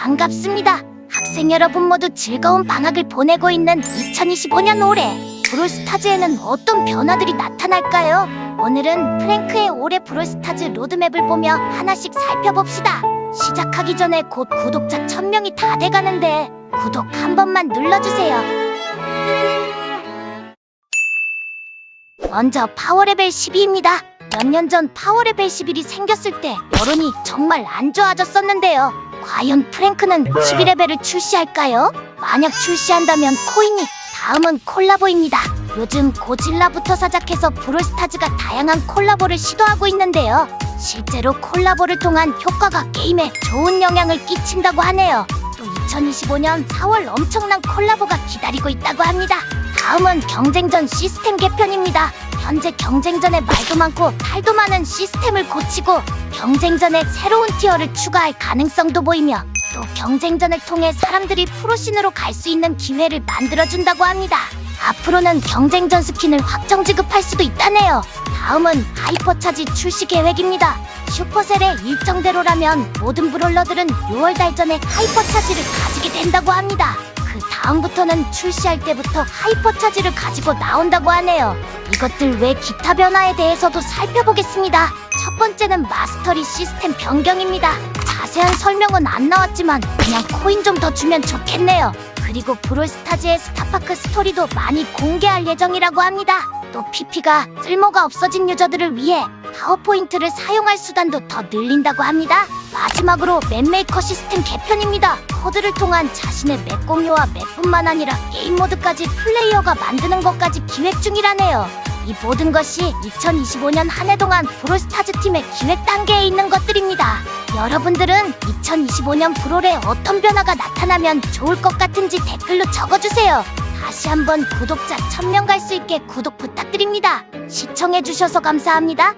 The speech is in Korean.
반갑습니다. 학생 여러분 모두 즐거운 방학을 보내고 있는 2025년 올해 브롤스타즈에는 어떤 변화들이 나타날까요? 오늘은 프랭크의 올해 브롤스타즈 로드맵을 보며 하나씩 살펴봅시다. 시작하기 전에 곧 구독자 1000명이 다 돼가는데 구독 한 번만 눌러주세요. 먼저 파워레벨 12입니다. 몇 년 전 파워레벨 11이 생겼을 때 여론이 정말 안 좋아졌었는데요. 과연 프랭크는 12레벨을 출시할까요? 만약 출시한다면 코인이 다음은 콜라보입니다. 요즘 고질라부터 시작해서 브롤스타즈가 다양한 콜라보를 시도하고 있는데요. 실제로 콜라보를 통한 효과가 게임에 좋은 영향을 끼친다고 하네요. 또 2025년 4월 엄청난 콜라보가 기다리고 있다고 합니다. 다음은 경쟁전 시스템 개편입니다. 현재 경쟁전에 말도 많고 탈도 많은 시스템을 고치고 경쟁전에 새로운 티어를 추가할 가능성도 보이며 또 경쟁전을 통해 사람들이 프로신으로 갈 수 있는 기회를 만들어준다고 합니다. 앞으로는 경쟁전 스킨을 확정 지급할 수도 있다네요. 다음은 하이퍼차지 출시 계획입니다. 슈퍼셀의 일정대로라면 모든 브롤러들은 6월 달 전에 하이퍼차지를 가지게 된다고 합니다. 그 다음부터는 출시할 때부터 하이퍼 차지를 가지고 나온다고 하네요. 이것들 외 기타 변화에 대해서도 살펴보겠습니다. 첫 번째는 마스터리 시스템 변경입니다. 자세한 설명은 안 나왔지만 그냥 코인 좀 더 주면 좋겠네요. 그리고 브롤스타즈의 스타파크 스토리도 많이 공개할 예정이라고 합니다. 또 PP가 쓸모가 없어진 유저들을 위해 파워포인트를 사용할 수단도 더 늘린다고 합니다. 마지막으로 맵메이커 시스템 개편입니다. 코드를 통한 자신의 맵 공유와 맵뿐만 아니라 게임 모드까지 플레이어가 만드는 것까지 기획 중이라네요. 이 모든 것이 2025년 한 해 동안 브롤스타즈 팀의 기획 단계에 있는 것들입니다. 여러분들은 2025년 브롤에 어떤 변화가 나타나면 좋을 것 같은지 댓글로 적어주세요. 다시 한번 구독자 1000명 갈 수 있게 구독 부탁드립니다. 시청해주셔서 감사합니다.